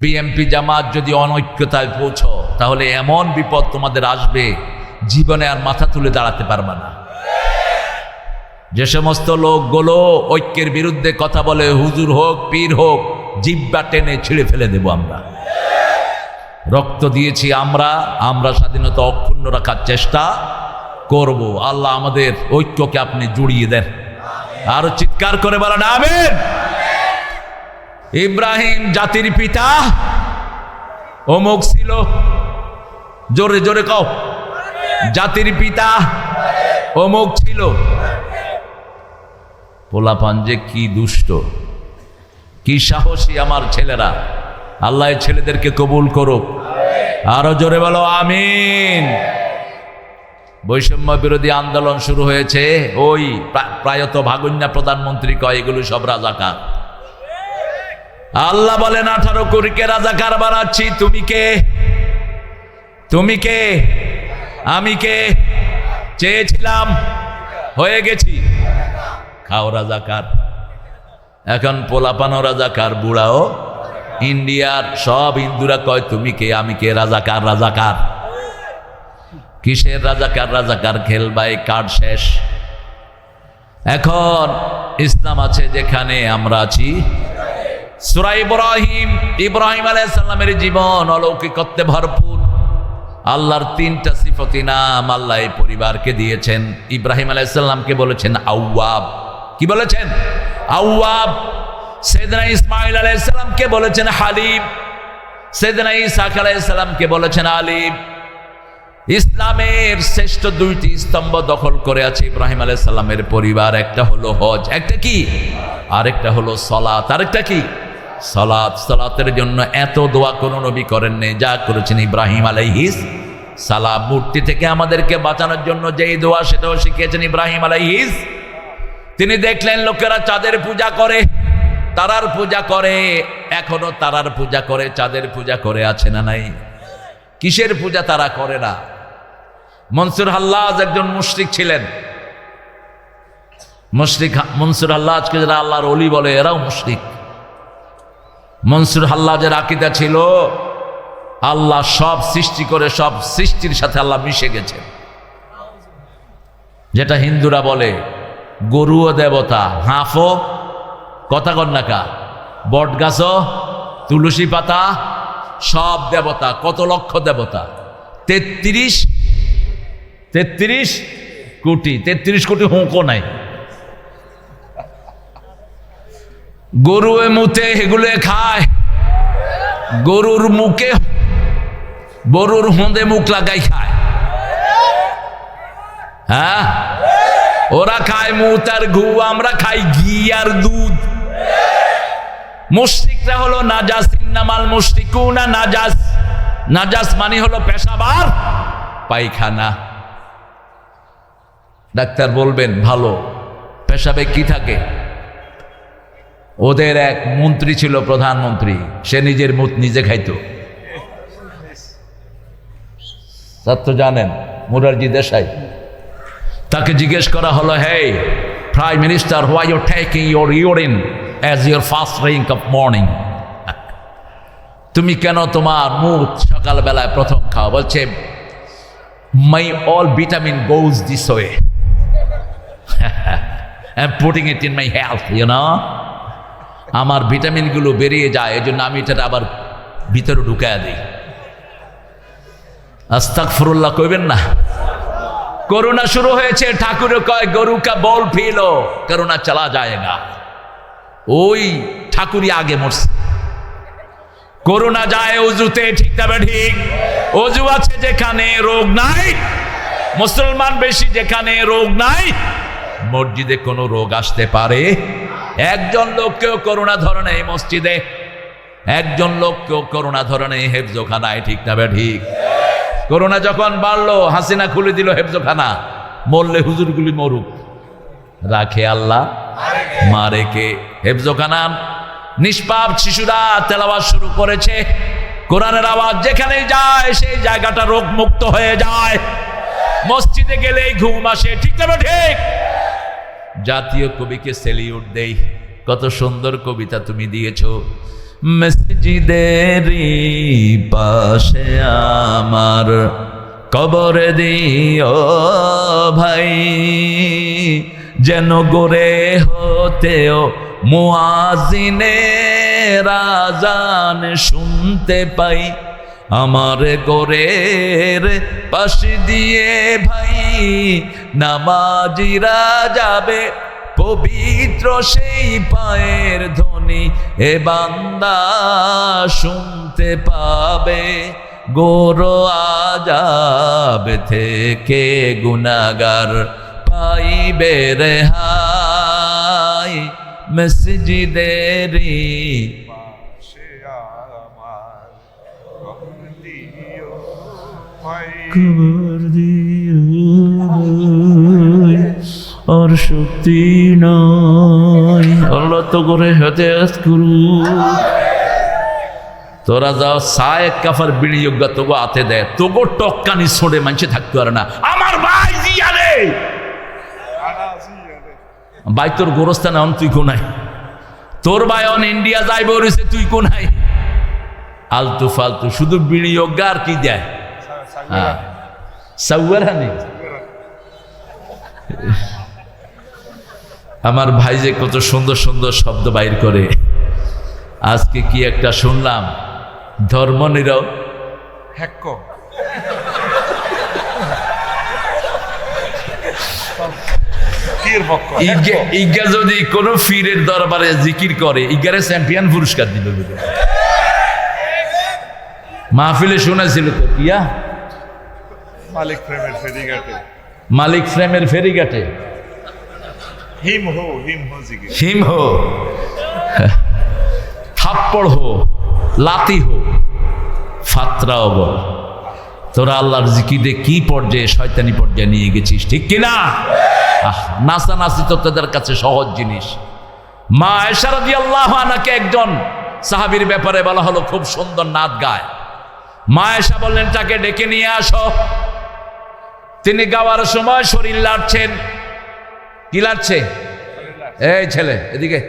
BMP জামাত যদি অনৈক্যতায় পৌঁছ, তাহলে এমন বিপদ তোমাদের আসবে, জীবনে আর মাথা তুলে দাঁড়াতে পারবে না। যে সমস্ত লোকগুলো ঐক্যের বিরুদ্ধে কথা বলে, হুজুর হোক, পীর হোক, জিব্বা টেনে ছিঁড়ে ফেলে দেব আমরা। রক্ত দিয়েছি আমরা আমরা স্বাধীনতা অক্ষুণ্ণ রাখার চেষ্টা করব। আল্লাহ আমাদের ঐক্যকে আপনি জুড়িয়ে দেন। আরও চিৎকার করে বলেন, আমেন! ইব্রাহিম জাতির পিতা। অমুক ছিল। জোরে জোরে কও। জাতির পিতা অমুক ছিল। পোলাপান যে কি দুষ্ট। কি সাহসী আমার ছেলেরা। আল্লাহ ছেলেদেরকে কবুল করুক। আরও জোরে বলো, আমিন। বৈষম্য বিরোধী আন্দোলন শুরু হয়েছে। ওই প্রা- প্রায়ত ভাগুন্যা প্রধানমন্ত্রী কয়, এগুলো সব রাজাকার। আল্লাহ বলেন, আঠারো কোটিকে রাজাকার বানাচ্ছি। তুমি কে? তুমি কে? আমি কে? চেয়েছিলাম, হয়ে গেছি। খাও রাজাকার। এখন পোলাপানো রাজাকার, বুড়াও ইন্ডিয়ার, সব হিন্দুরা কয়, তুমি কে? আমি কে? রাজাকার রাজাকার। কিসের রাজাকার? রাজাকার খেলবাই কার শেষ। এখন ইসলাম আছে যেখানে আমরা আছি। সুরা ইব্রাহিম ইব্রাহিম আলাইসাল্লামের জীবন অলৌকিকত্বে ভরপুর। আল্লাহর তিনটা সিফতি নাম আল্লাহ এই পরিবারকে দিয়েছেন। ইব্রাহিম আলাইসাল্লামকে বলেছেন আউয়াব। কি বলেছেন? আউয়াব। সেদনা ইসমাইল আলাইসাল্লামকে বলেছেন হালিম। সেদনা ইসাক আলাইসাল্লামকে বলেছেন আলিম। ইসলামের শ্রেষ্ঠ দুইটি স্তম্ভ দখল করে আছে ইব্রাহিম আলাইসাল্লামের পরিবার। একটা হলো হজ, একটা কি? আরেকটা হলো সলাত, আরেকটা কি? সলাত, সালাতের জন্য এত দোয়া কোনো নবী করেন নেই, যা করেছেন ইব্রাহিম আলাইহিস সালাম। মূর্তি থেকে আমাদেরকে বাঁচানোর জন্য যেই দোয়া, সেটাও শিখিয়েছেন ইব্রাহিম আলাইহিস। তিনি দেখলেন লোকেরা চাঁদের পূজা করে, তারার পূজা করে, এখনও তারার পূজা করে, চাঁদের পূজা করে আছে না নাই? কিসের পূজা তারা করে না? মনসুর হাল্লাজ একজন মুশরিক ছিলেন। মুশরিক, মনসুর হাল্লাজকে যারা আল্লাহর অলি বলে, এরাও মুশরিক। মনসুর হাল্লাজের আকিদা ছিল, আল্লাহ সব সৃষ্টি করে সব সৃষ্টির সাথে আল্লাহ মিশে গেছেন। যেটা হিন্দুরা বলে, গরুও দেবতা হাঁফো কথা কন্যাকা বট গাছও তুলসী পাতা, সব দেবতা, কত লক্ষ দেবতা? তেত্রিশ তেত্রিশ কোটি তেত্রিশ কোটি হুঁকো নাই। গরু মুতে এগুলো খায়। গরুর মুখে গরুর হোঁদে মুখ লাগাই খায়। হ্যাঁ? ওরা খায় মুত আর ঘু, আমরা খাই ঘি আর দুধ। মুশরিকরা হলো নাজাস, ইন্নামাল মুশরিকুনা নাজাস। নাজাস মানে হলো পেশাবার পায়খানা। ডাক্তার বলবেন, ভালো। পেশাবে কি থাকে? ওদের এক মন্ত্রী ছিল প্রধানমন্ত্রী। সে নিজের মুখ নিজে খাইত। তার তো জানেন, মুরারজি দেশাই। তাকে জিজ্ঞেস করা হলো hey prime minister why you're taking your urine as your first drink of morning তুমি কেন তোমার মুখ সকালবেলায় প্রথম খাও? বলছে my all vitamin goes this way I am putting it in my health you know আমার ভিটামিনগুলো বেরিয়ে যায় এই জন্য আমি এটা আবার ভিতরে ঢুকায় দিই। আস্তাক ফরুল্লাহ কইবেন না? করোনা শুরু হয়েছে, ঠাকুর কয়, গরু কা বল ফিলো। করোনা চলা যায়গা। ওই ঠাকুরই আগে মরছে। করোনা যায়, অজুতে ঠিক তবে ঠিক। অজু আছে যেখানে রোগ নাই, মুসলমান বেশি যেখানে রোগ নাই, মসজিদে কোনো রোগ আসতে পারে। একজন লোককেও করোনা ধরনে এই মসজিদে, একজন লোককেও করোনা ধরনে হেফজোখানায়, ঠিক তবে ঠিক? করোনা যখন বাড়লো, হাসিনা খুলে দিল হেফজোখানা, মরলে হুজুরগুলি মরুক। রাখে আল্লাহ, মারে কে? হেফজোখানা, নিষ্পাপ শিশুরা তেলাওয়াজ শুরু করেছে, কোরআনের আওয়াজ যেখানেই যায়, সেই জায়গাটা রোগ মুক্ত হয়ে যায়। মসজিদে গেলেই ঘুম আসে, ঠিক না ঠিক? জাতীয় কবিকে সেলিউট দেই। কত সুন্দর কবিতা তুমি দিয়েছ। মসজিদেরই পাশে আমার কবর দিও ভাই। যেন গোরে হতেও মুআজিনে রাজান শুনতে পাই। আমার গোরের পাশ দিয়ে ভাই নামাজিরা যাবে পবিত্র সেই পায়ের ধ্বনি এ বান্দা শুনতে পাবে। গোরো আজাব থেকে গুনাগার পাইবে রেহাই মসজিদেরি সে আমার কখন দিও দিও আর শক্তি নয় আল্লাহ তো করে হতে গুরু তোরা যাও, সায়েক কাফার বিনিয়োগ তোগো হাতে দেয় তোগো টক্কানি ছোড়ে মানুষে থাকতে পারে না। আমার ভাই জিয়া জিয়ারে ভাই, তোর গোরস্থানে অন, তুই কোনাই তোর ভাই অন, ইন্ডিয়া যাইব রয়েছে তুই কোনাই আলতু ফালতু, শুধু বিনিয়োগ আর কি দেয়? হ্যাঁ। সাউয়ার আমার ভাই যে কত সুন্দর সুন্দর শব্দ বাইর করে। আজকে কি একটা শুনলাম? ধর্ম নিরব। ইজ্ঞা- ইজ্ঞা যদি কোনো ফিরের দরবারে জিকির করে ইজ্ঞারে চ্যাম্পিয়ন পুরস্কার দিল মাহফিলে শোনাছিল তো কিয়া? মালিক প্রেমের ফেরিঘাটে। মালিক ফ্রেমের ফেরিঘাটে। হিম হো হিম হো হিম হো। থাপ্পড় হো লাতি হো ফাতরাও বল। তোরা আল্লাহর জিকিরে কি পর্যায়ে শয়তানি পর্যায়ে নিয়ে গেছিস ঠিক কিনা আহ নাচানাচি তো তোদের কাছে সহজ জিনিস। মা এসারদি আল্লাহ আনাকে একজন সাহাবির ব্যাপারে বলা হলো খুব সুন্দর নাচ গায়। মা এসা বললেন তাকে ডেকে নিয়ে আসো। তিনি গাওয়ার সময় শরীর লাড়ছেন। কি লাড়ছে? এই ছেলে, এদিকে।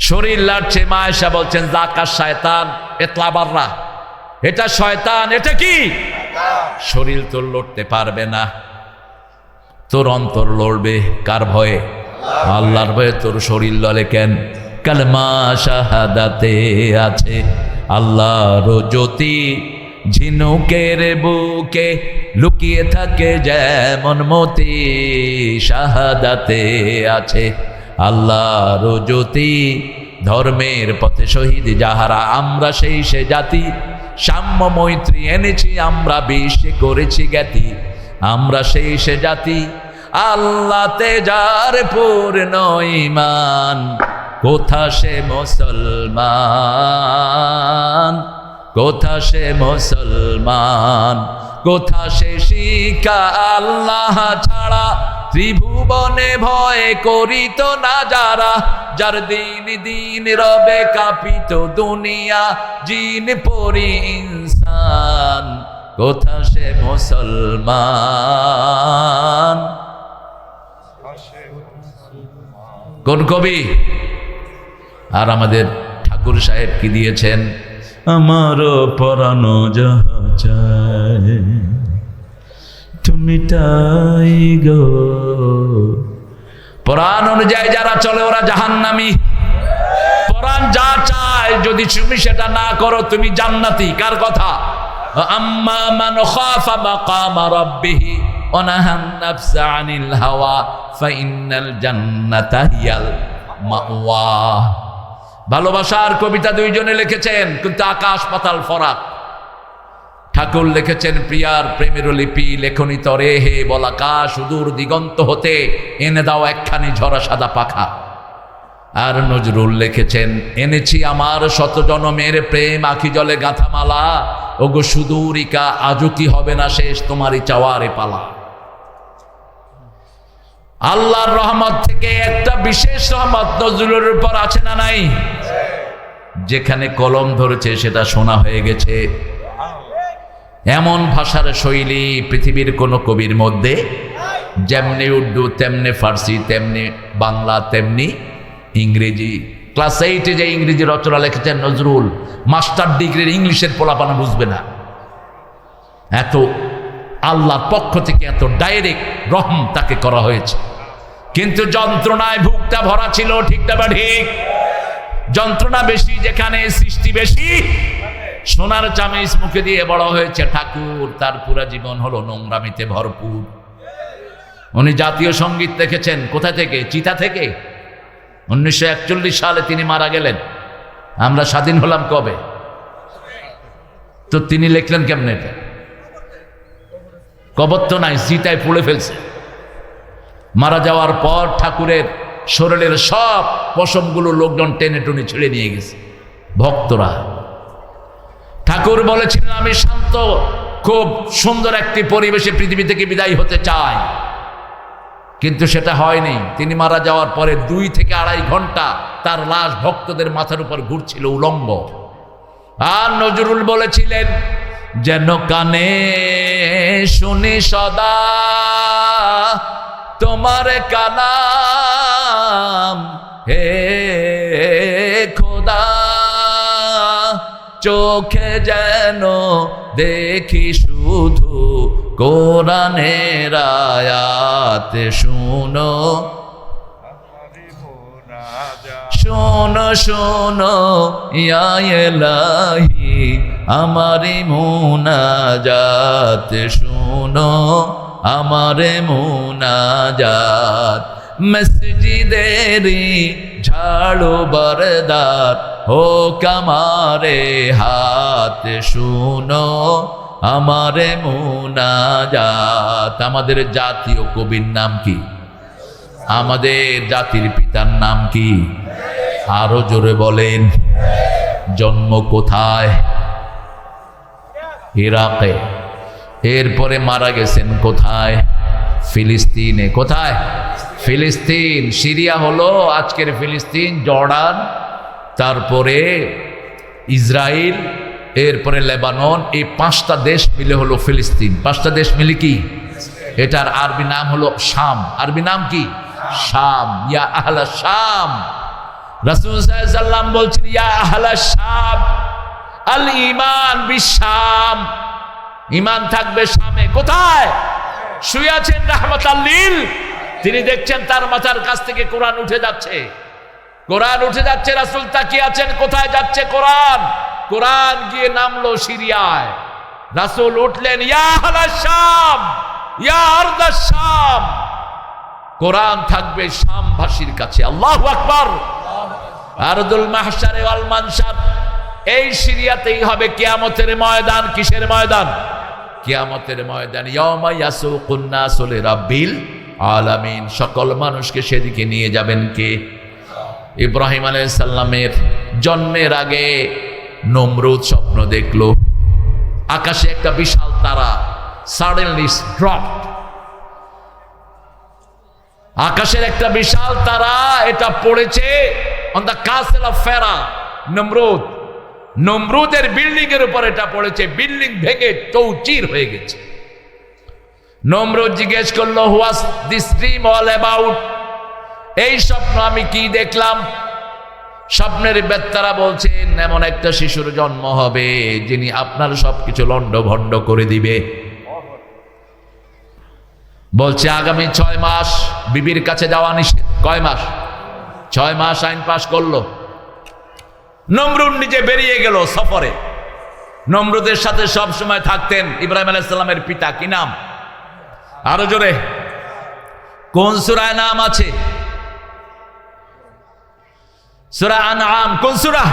শরীর লাড়ছে, মা এসা বলছেন জাকা শয়তান এতলাবাররা এটা শয়তান, এটা কি? শরীর তোর লড়তে পারবে না। তোর অন্তর লড়বে কার ভয়ে? আল্লাহর ভয়ে তোর শরীর লড়ে কেন? কালমা শাহাদাতে আছে, আল্লাহর জ্যোতি ঝিনুকের বুকে লুকিয়ে থাকে যেমন মতি শাহাদাতে আছে। আল্লাহর জ্যোতি ধর্মের পথে শহীদ, যাহারা আমরা সেই সে জাতি। সাম্য মৈত্রী এনেছি, আমরা বিশ্বে করেছি জ্ঞাতি। আমরা সেই সে জাতি আল্লাতে যার পূর্ণ ইমান কোথা সে মুসলমান? কোথা সে মুসলমান? কোথা সে শিকা আল্লাহ ছাড়া? ত্রিভুবনে ভয় করিত না যারা? যার দিন দিন রবে কাঁপিত দুনিয়া, জিন পরি ইনসান। কোথা সে মুসলমান? কোন কবি? আর আমাদের ঠাকুর সাহেব কি দিয়েছেন? আমারও পরানো যাহা চায়, তুমি তাই গো। পরাণ অনুযায়ী যারা চলে, ওরা জাহান্নামি। পরাণ যা চায়, যদি তুমি সেটা না করো, তুমি জান্নাতি। কার কথা? আম্মা মান খাফা মাকামা রাব্বিহি ওয়া নাহান নাফসা আনিল হাওয়া, ফাইনাল জান্নাতা হিয়াল মাওয়া। ভালোবাসার কবিতা দুইজনে লিখেছেন, কিন্তু আকাশ পাতাল ফরাক। ঠাকুর লিখেছেন, প্রিয়ার প্রেমের লিপি লেখনি তরে, হে বলাকা, সুদূর দিগন্ত হতে, এনে দাও একখানি ঝরা সাদা পাখা। আর নজরুল লিখেছেন, এনেছি আমার শত জনমের প্রেম, আখি জলে গাঁথামালা। ওগো সুদূরিকা, আজও কি হবে না শেষ তোমারই চাওয়ারে পালা। আল্লাহর রহমত থেকে একটা বিশেষ রহমত নজরুলের উপর আছে না নাই? যেখানে কলম ধরেছে সেটা শোনা হয়ে গেছে। এমন ভাষার শৈলী পৃথিবীর কোনো কবির মধ্যে, যেমনি উর্দু, তেমনি ফার্সি, তেমনি বাংলা, তেমনি ইংরেজি। ক্লাস এইটে যে ইংরেজি রচনা লিখেছেন নজরুল, মাস্টার ডিগ্রির ইংলিশের পোলাপানা বুঝবে না। এত আল্লাহর পক্ষ থেকে এত ডাইরেক্ট রহম তাকে করা হয়েছে। কিন্তু যন্ত্রণায় ভুকটা ভরা ছিল, ঠিকটা বা ঠিক? যন্ত্রণা বেশি, যেখানে সৃষ্টি বেশি। সোনার চামিচ মুখে দিয়ে বড় হয়েছে ঠাকুর, তার পুরা জীবন হলো নোংরামিতে ভরপুর। উনি জাতীয় সংগীত দেখেছেন, কোথা থেকে? চিতা থেকে? উনিশশো একচল্লিশ সালে তিনি মারা গেলেন। আমরা স্বাধীন হলাম কবে? তো তিনি লিখলেন কেমনে এটা? কবর তো নাই চিতায় পুড়ে ফেলছে। মারা যাওয়ার পর ঠাকুরের শরীরের সব পশমগুলো লোকজন টেনে টুনে ছেড়ে নিয়ে গেছে। ভক্তরা। ঠাকুর বলেছিলেন, আমি শান্ত, খুব সুন্দর একটি পরিবেশে পৃথিবী থেকে বিদায় হতে চাই। কিন্তু সেটা হয়নি। তিনি মারা যাওয়ার পরে দুই থেকে আড়াই ঘণ্টা তার লাশ ভক্তদের মাথার উপর ঘুরছিল উলম্ব। আর নজরুল বলেছিলেন, যেন কানে শুনি সদা তোমার কালাম। হে খোদা চোখে যেন দেখি শুধু কোরআনের আয়াত শুনো। শোনো শোনো ইয়া এলাহি, আমারে মুনাজাত, শোনো, আমারে মুনাজাত। মসজিদেরি ঝাড়ু বরদার হো কামারে হাত, শুনো, আমারে মুনাজাত। আমাদের জাতীয় কবির নাম কি? আমাদের জাতির পিতার নাম কি? আরও জোরে বলেন। জন্ম কোথায়? ইরাকে। এরপরে মারা গেছেন কোথায়? ফিলিস্তিনে। কোথায়? ফিলিস্তিন। সিরিয়া হলো আজকের ফিলিস্তিন, জর্ডান, তারপরে ইসরায়েল এরপরে লেবানন। এই পাঁচটা দেশ মিলে হলো ফিলিস্তিন। পাঁচটা দেশ মিলে কি? এটার আরবি নাম হলো শাম। আরবি নাম কি? শাম, ইয়া আহলা শাম। রাসূল বলছেন, ইয়া আহলা শাম, আল ঈমান বিশাম ঈমান থাকবে শামে। কোথায়? শুয়ে আছেন রাহমাত তিনি দেখছেন তার মাথার কাছ থেকে কোরআন উঠে যাচ্ছে। কোরআন উঠে যাচ্ছে, রাসূল তাকিয়ে আছেন, কোথায় যাচ্ছে কোরআন? কোরআন গিয়ে নামলো সিরিয়ায়। রাসূল উঠলেন, ইয়া শাম ইয়া শাম। কোরআন থাকবে শামভাষীর কাছে। আল্লাহু আকবার। আরদুল মাহশারে ওয়াল মানশার এই সিরিয়াতেই হবে কিয়ামতের ময়দান। কিসের ময়দান? কিয়ামতের ময়দান। ইয়াউমা ইয়াসুকুন নাসু লিরাব্বিল আলামিন। সকল মানুষকে সেদিকে নিয়ে যাবেন কে? ইব্রাহিম আলাইহিস সালামের জন্মের আগে নমরুদ স্বপ্ন দেখল। আকাশে একটা বিশাল তারা সাডেনলি ড্রপড আকাশের একটা বিশাল তারা এটা পড়েছে অন দ্য কাসেল অফ ফেরা নমরুদ নমরুদের বিল্ডিং এর উপর এটা পড়েছে বিল্ডিং ভেঙে চৌচির হয়ে গেছে। নমরুদ জিজ্ঞেস করল what's this dream all about এই স্বপ্ন আমি কি দেখলাম? স্বপ্নের বেত্তারা বলছেন, এমন একটা শিশুর জন্ম হবে যিনি আপনার সবকিছু লন্ড ভন্ড করে দিবে। বলছে, আগামী ছয় মাস বিবির কাছে যাওয়া নিষেধ। কয় মাস? ছয় মাস আইন পাশ করল। নমরুদ নিজে বেরিয়ে গেল সফরে। নমরুদের সাথে সব সময় থাকতেন ইব্রাহিম আলাইসাল্লামের পিতা। কি নাম? আরও জোরে। কোন সুরায় নাম আছে? সুরা আনআম, কোন সুরা?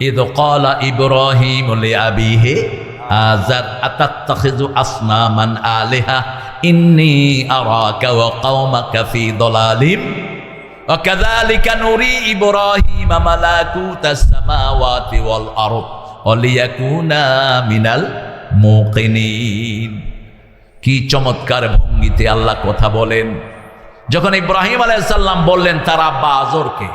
ইদ কলা ইব্রাহিম لأبيه آزر أتتخذ أصناما آلهة إني أراك وقومك في ضلال وكذلك نري إبراهيم ملكوت السماوات والأرض وليكونا من الموقنين কি চমৎকার ভঙ্গিতে আল্লাহ কথা বলেন যখন ইব্রাহিম আলাইসাল্লাম বললেন তার আব্বা আজরকে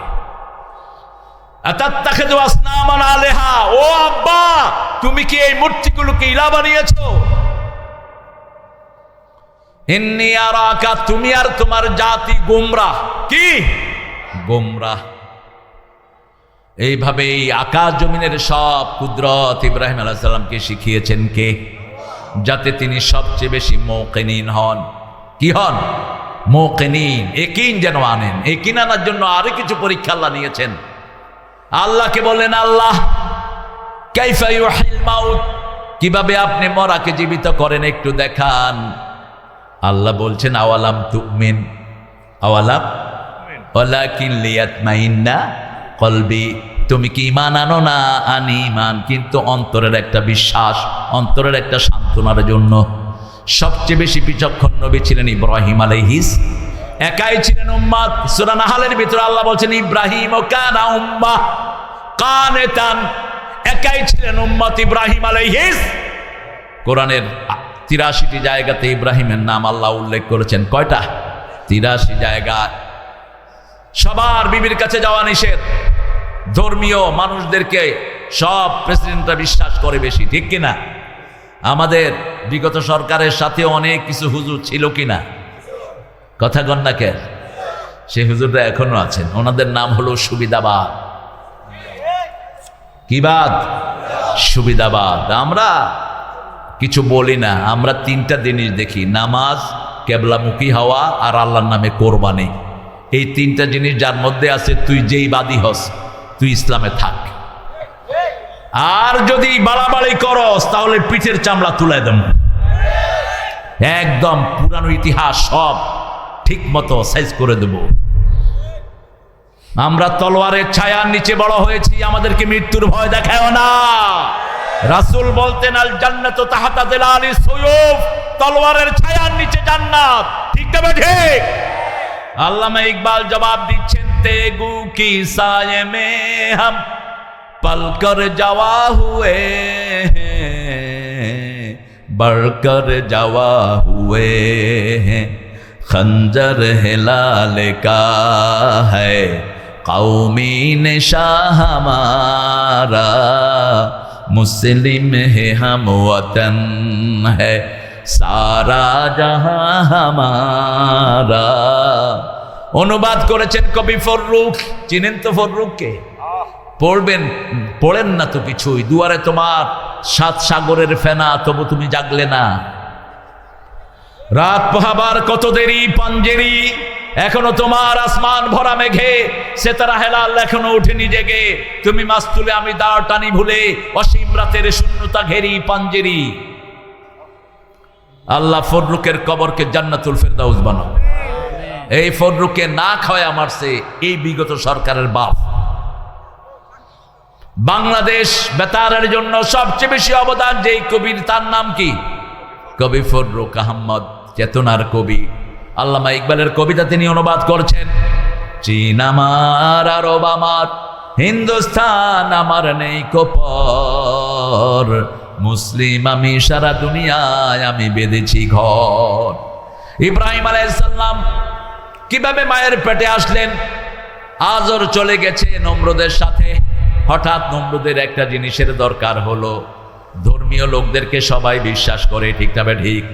আতাত্তাখিযু আসনামান আলেহা ও আব্বা তুমি কি এই মূর্তিগুলোকে ইলা বানিয়েছো? তুমি আর তোমার জাতি গোমরাহ কি? গোমরাহ এইভাবে এই আকাশ জমিনের সব কুদরত ইব্রাহিম আলাহ সাল্লামকে শিখিয়েছেন কে? যাতে তিনি সবচেয়ে বেশি মৌকেনিন হন। কি হন? মৌকেনিন। একিন যেন আনেন। একিন আনার জন্য আরও কিছু পরীক্ষা আল্লাহ নিয়েছেন। আল্লাহকে বললেন আল্লাহ কীভাবে আপনি মরাকে জীবিত করেন একটু দেখান। আল্লাহ বলছেন, আওয়ালাম তুমিন? আওয়ালাম? কলবি। তুমি কি ইমান আনো না? আনি ইমান কিন্তু অন্তরের একটা বিশ্বাস, অন্তরের একটা সান্ত্বনার জন্য। সবচেয়ে বেশি বিচক্ষণ নবী ছিলেন ইব্রাহিম আলাইহিস। একাই ছিলেন উম্মাদ। সূরা নাহালের ভিতরে আল্লাহ বলছেন, ইব্রাহিম ও কানা উম্মা কানেতান একাই ছিলেন উম্মত ইব্রাহিম আলাইহিস। কোরআনের তিরাশিটি জায়গাতে ইব্রাহিমের নাম আল্লাহ উল্লেখ করেছেন। কয়টা? তিরাশি জায়গা। সবার বিবির কাছে যাওয়া নিষেধ। ধর্মীয় মানুষদেরকে সব প্রেসিডেন্টরা বিশ্বাস করে বেশি, ঠিক কিনা? আমাদের বিগত সরকারের সাথে অনেক কিছু হুজুর ছিল কিনা? কথা গন্নাকে সে হুজুররা এখনও আছেন। ওনাদের নাম হলো সুবিধাবাদ কি বাদ সুবিধাবাদ আমরা কিছু বলি না, আমরা তিনটা জিনিস দেখি, নামাজ, কেবলামুখী হওয়া আর আল্লাহর নামে কোরবানি। এই তিনটা জিনিস যার মধ্যে আছে, তুই যেই বাদী হস, তুই ইসলামে থাক। আর যদি বাড়াবাড়ি করস, তাহলে পিঠের চামড়া তুলে দেব। একদম পুরানো ইতিহাস সব ঠিক মতো সাইজ করে দেব। আমরা তলোয়ারের ছায়ার নিচে বড় হয়েছি আমাদেরকে মৃত্যুর ভয় দেখায় না রাসূল বলতেন আল জান্নাতু তাহাতা দিলালি সুয়ুফ তলোয়ারের ছায়ার নিচে জান্নাত ঠিক না ঠিক আল্লামা ইকবাল জবাব দিচ্ছেন তেগু কি সায়ে মে হাম পলকর যাওয়া হুয়ে हैं, बढ़कर जावा हुए हैं खंजर हिलाल का কৌমিন নেশাহারা মুসলিম হে হাম ওতন সারা জাহা হামারা অনুবাদ করেছেন কবি ফররুখ। চিনেন তো ফররুখকে? পড়বেন, পড়েন না তো কিছুই। দুয়ারে তোমার সাত সাগরের ফেনা, তবু তুমি জাগলে না। রাত পোহাবার কত দেরি, পাঞ্জেরি? এখনও তোমার আসমান ভরা মেঘে সেতারা হেলাল এখনও উঠেনি জেগে। তুমি মাছ তুলে আমি দাঁড় টানি ভুলে, অসীম রাতের শূন্যতা ঘেরি, পাঞ্জেরি। আল্লাহ ফররুকের কবরকে জান্নাতুল ফেরদাউস বানাও। এই ফররুকে না খাওয়া মারছে এই বিগত সরকারের বাপ। বাংলাদেশ বেতারের জন্য সবচেয়ে বেশি অবদান যেই কবির, তার নাম কি? কবি ফররুক আহমদ চেতনার কবি। আল্লামা ইকবালের কবিতা তিনি অনুবাদ করছেন। চীন আমার আরব আমার হিন্দুস্তান আমার নেই কোপর। মুসলিম আমি সারা দুনিয়ায় আমি বেঁধেছি ঘর। ইব্রাহিম আলাইসাল্লাম কীভাবে মায়ের পেটে আসলেন? আজর চলে গেছে নম্রদের সাথে। হঠাৎ নম্রদের একটা জিনিসের দরকার হলো। ধর্মীয় লোকদেরকে সবাই বিশ্বাস করে, ঠিক তবে ঠিক?